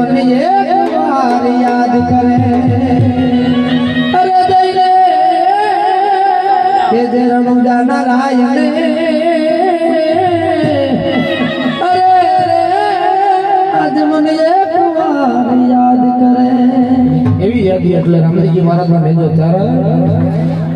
મને એક વાર યાદ કરે અરે કે જે રણુજાના રાયને અરે આજ મને એક વાર યાદ કરે એવી યાદી એટલે રામજીજી મહારાજમાં ભેજો ત્યારે